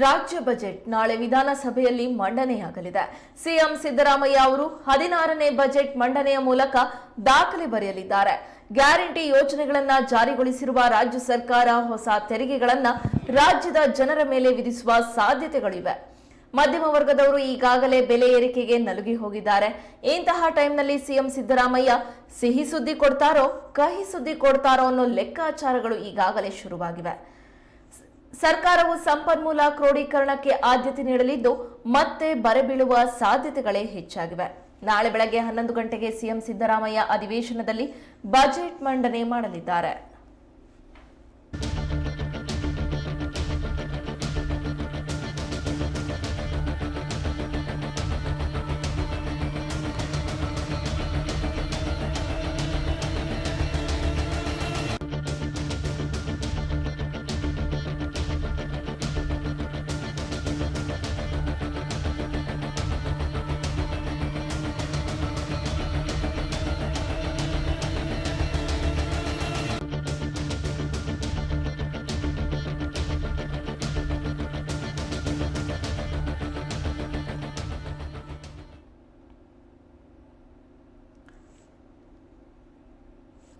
ರಾಜ್ಯ ಬಜೆಟ್ ನಾಳೆ ವಿಧಾನಸಭೆಯಲ್ಲಿ ಮಂಡನೆಯಾಗಲಿದೆ. ಸಿಎಂ ಸಿದ್ದರಾಮಯ್ಯ ಅವರು ಹದಿನಾರನೇ ಬಜೆಟ್ ಮಂಡನೆಯ ಮೂಲಕ ದಾಖಲೆ ಬರೆಯಲಿದ್ದಾರೆ. ಗ್ಯಾರಂಟಿ ಯೋಜನೆಗಳನ್ನು ಜಾರಿಗೊಳಿಸಿರುವ ರಾಜ್ಯ ಸರ್ಕಾರ ಹೊಸ ತೆರಿಗೆಗಳನ್ನು ರಾಜ್ಯದ ಜನರ ಮೇಲೆ ವಿಧಿಸುವ ಸಾಧ್ಯತೆಗಳಿವೆ. ಮಧ್ಯಮ ವರ್ಗದವರು ಈಗಾಗಲೇ ಬೆಲೆ ಏರಿಕೆಗೆ ನಲುಗಿ ಹೋಗಿದ್ದಾರೆ. ಇಂತಹ ಟೈಮ್ನಲ್ಲಿ ಸಿಎಂ ಸಿದ್ದರಾಮಯ್ಯ ಸಿಹಿ ಸುದ್ದಿ ಕೊಡ್ತಾರೋ, ಕಹಿ ಸುದ್ದಿ ಕೊಡ್ತಾರೋ ಅನ್ನೋ ಲೆಕ್ಕಾಚಾರಗಳು ಈಗಾಗಲೇ ಶುರುವಾಗಿವೆ. ಸರ್ಕಾರವು ಸಂಪನ್ಮೂಲ ಕ್ರೋಢೀಕರಣಕ್ಕೆ ಆದ್ಯತೆ ನೀಡಲಿದ್ದು ಮತ್ತೆ ಬರೆ ಬೀಳುವ ಸಾಧ್ಯತೆಗಳೇ ಹೆಚ್ಚಾಗಿವೆ. ನಾಳೆ ಬೆಳಗ್ಗೆ ಹನ್ನೊಂದು ಗಂಟೆಗೆ ಸಿಎಂ ಸಿದ್ದರಾಮಯ್ಯ ಅಧಿವೇಶನದಲ್ಲಿ ಬಜೆಟ್ ಮಂಡನೆ ಮಾಡಲಿದ್ದಾರೆ.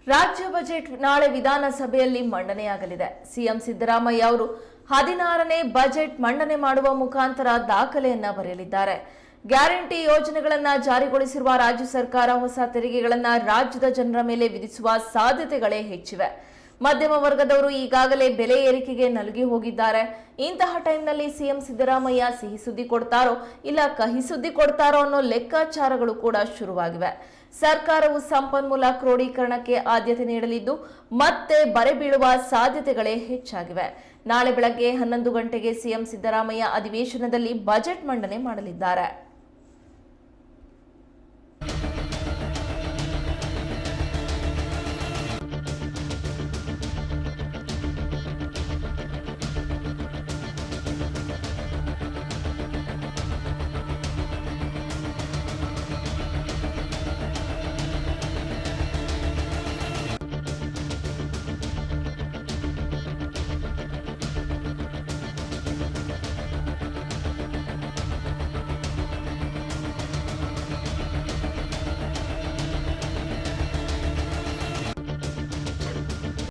ರಾಜ್ಯ ಬಜೆಟ್ ನಾಳೆ ವಿಧಾನಸಭೆಯಲ್ಲಿ ಮಂಡನೆಯಾಗಲಿದೆ. ಸಿಎಂ ಸಿದ್ದರಾಮಯ್ಯ ಅವರು ಹದಿನಾರನೇ ಬಜೆಟ್ ಮಂಡನೆ ಮಾಡುವ ಮುಖಾಂತರ ದಾಖಲೆಯನ್ನ ಬರೆಯಲಿದ್ದಾರೆ. ಗ್ಯಾರಂಟಿ ಯೋಜನೆಗಳನ್ನ ಜಾರಿಗೊಳಿಸಿರುವ ರಾಜ್ಯ ಸರ್ಕಾರ ಹೊಸ ತೆರಿಗೆಗಳನ್ನ ರಾಜ್ಯದ ಜನರ ಮೇಲೆ ವಿಧಿಸುವ ಸಾಧ್ಯತೆಗಳೇ ಹೆಚ್ಚಿವೆ. ಮಧ್ಯಮ ವರ್ಗದವರು ಈಗಾಗಲೇ ಬೆಲೆ ಏರಿಕೆಗೆ ನಲುಗಿ ಹೋಗಿದ್ದಾರೆ. ಇಂತಹ ಟೈಮ್ನಲ್ಲಿ ಸಿಎಂ ಸಿದ್ದರಾಮಯ್ಯ ಸಿಹಿ ಸುದ್ದಿ ಕೊಡ್ತಾರೋ ಇಲ್ಲ ಕಹಿ ಸುದ್ದಿ ಕೊಡ್ತಾರೋ ಅನ್ನೋ ಲೆಕ್ಕಾಚಾರಗಳು ಕೂಡ ಶುರುವಾಗಿವೆ. ಸರ್ಕಾರವು ಸಂಪನ್ಮೂಲ ಕ್ರೋಢೀಕರಣಕ್ಕೆ ಆದ್ಯತೆ ನೀಡಲಿದ್ದು ಮತ್ತೆ ಬರೆ ಬೀಳುವ ಸಾಧ್ಯತೆಗಳೇ ಹೆಚ್ಚಾಗಿವೆ. ನಾಳೆ ಬೆಳಗ್ಗೆ ಹನ್ನೊಂದು ಗಂಟೆಗೆ ಸಿಎಂ ಸಿದ್ದರಾಮಯ್ಯ ಅಧಿವೇಶನದಲ್ಲಿ ಬಜೆಟ್ ಮಂಡನೆ ಮಾಡಲಿದ್ದಾರೆ.